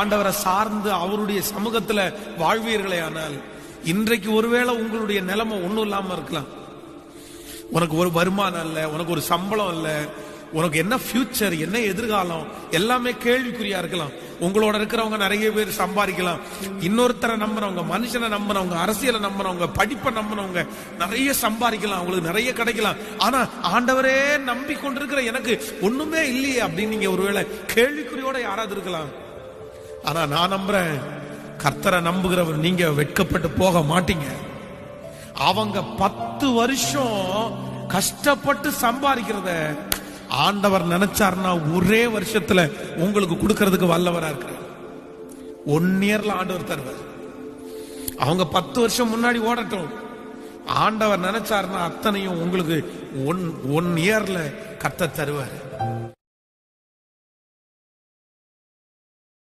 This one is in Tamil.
ஆண்டவரை சார்ந்து அவருடைய சமூகத்துல வாழ்வீர்களே ஆனால் இன்றைக்கு ஒருவேளை உங்களுடைய நிலைமை ஒண்ணும் இல்லாம இருக்கலாம். உனக்கு ஒரு வருமானம் இல்ல உனக்கு ஒரு சம்பளம் இல்ல உனக்கு என்ன ஃபியூச்சர் என்ன எதிர்காலம் எல்லாமே கேள்விக்குறியா இருக்கலாம். உங்களோட இருக்கிறவங்க நிறைய பேர் சம்பாதிக்கலாம். இன்னொருத்தரை நம்பினவங்க மனுஷனை நம்பினவங்க அரசியலை நம்பினவங்க படிப்பை நம்பினவங்க நிறைய சம்பாதிக்கலாம் அவங்களுக்கு நிறைய கிடைக்கலாம். ஆனா ஆண்டவரே நம்பிக்கொண்டிருக்கிற எனக்கு ஒண்ணுமே இல்லையே அப்படின்னு நீங்க ஒருவேளை கேள்விக்குறியோட யாராவது இருக்கலாம். ஆனா நான் நம்புறேன் கர்த்தரை நம்புகிறவர் நீங்க வெட்கப்பட்டு போக மாட்டீங்க. அவங்க பத்து வருஷம் கஷ்டப்பட்டு சம்பாதிக்கிறத ஆண்டவர் நினைச்சார்னா ஒரே வருஷத்துல உங்களுக்கு கொடுக்கறதுக்கு வல்லவரா இருக்கிறார். ஒன் இயர்ல ஆண்டவர் தருவார். அவங்க பத்து வருஷம் முன்னாடி ஓடட்டும். ஆண்டவர் நினைச்சாருன்னா அத்தனையும் உங்களுக்கு ஒன் ஒன் இயர்ல கத்த தருவார்.